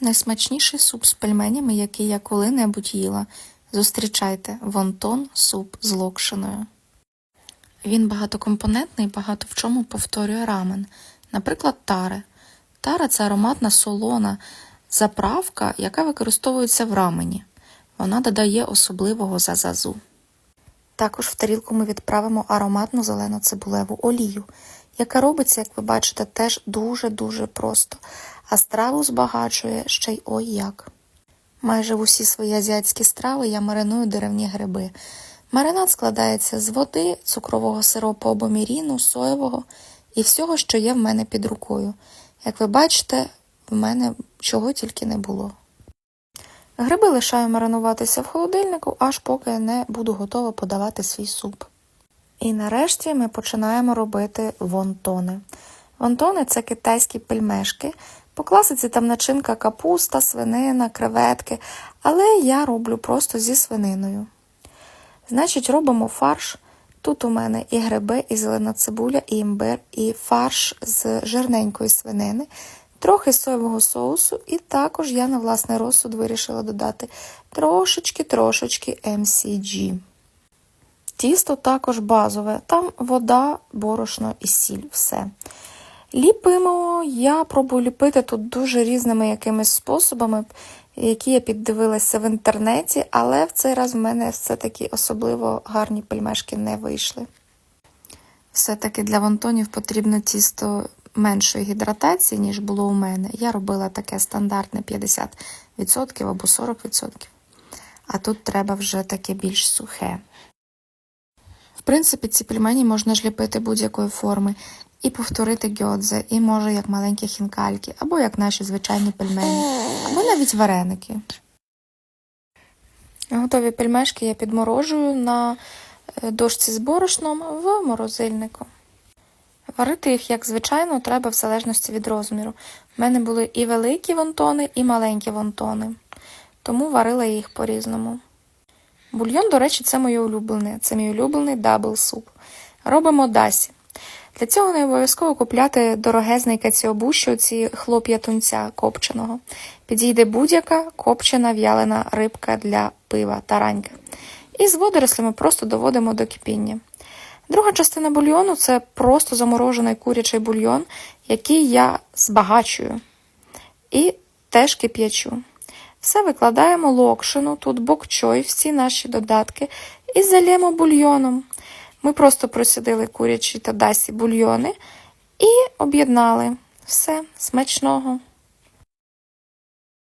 Найсмачніший суп з пельменями, який я коли-небудь їла. Зустрічайте вонтон суп з локшиною. Він багатокомпонентний, багато в чому повторює рамен. Наприклад, таре. Тара це ароматна солона заправка, яка використовується в рамені. Вона додає особливого зазазу. Також в тарілку ми відправимо ароматну зелену цибулеву олію, яка робиться, як ви бачите, теж дуже-дуже просто, а страву збагачує ще й ой як. Майже в усі свої азіатські страви я мариную деревні гриби. Маринад складається з води, цукрового сиропу або міріну, соєвого і всього, що є в мене під рукою. Як ви бачите, в мене чого тільки не було. Гриби лишаю маринуватися в холодильнику, аж поки не буду готова подавати свій суп. І нарешті ми починаємо робити вонтони. Вонтони це китайські пельмешки. По класиці там начинка капуста, свинина, креветки, але я роблю просто зі свининою. Значить, робимо фарш. Тут у мене і гриби, і зелена цибуля, і імбир, і фарш з жирненької свинини, трохи соєвого соусу, і також я на власний розсуд вирішила додати трошечки-трошечки MCG. Тісто також базове, там вода, борошно і сіль, все. Ліпимо, я пробую ліпити тут дуже різними якимись способами, які я піддивилася в інтернеті, але в цей раз в мене все-таки особливо гарні пельмешки не вийшли. Все-таки для вонтонів потрібно тісто меншої гідратації, ніж було у мене. Я робила таке стандартне 50% або 40%. А тут треба вже таке більш сухе. Принципі, ці пельмені можна ж ліпити будь-якої форми і повторити гьодзе, і може як маленькі хінкальки, або як наші звичайні пельмені, або навіть вареники. Готові пельмешки я підморожую на е, дошці з борошном в морозильнику. Варити їх, як звичайно, треба в залежності від розміру. У мене були і великі вонтони, і маленькі вонтони, тому варила їх по-різному. Бульйон, до речі, це моє улюблене. Це мій улюблений дабл суп. Робимо дасі. Для цього не обов'язково купляти дорогезний каціобущу, ці хлоп'я тунця копченого. Підійде будь-яка копчена в'ялена рибка для пива таранька. І з водорослями просто доводимо до кипіння. Друга частина бульйону це просто заморожений курячий бульйон, який я збагачую. І теж кип'ячу. Все викладаємо локшину, тут бокчой, всі наші додатки, і залємо бульйоном. Ми просто просідили курячі та дасі бульйони і об'єднали. Все, смачного.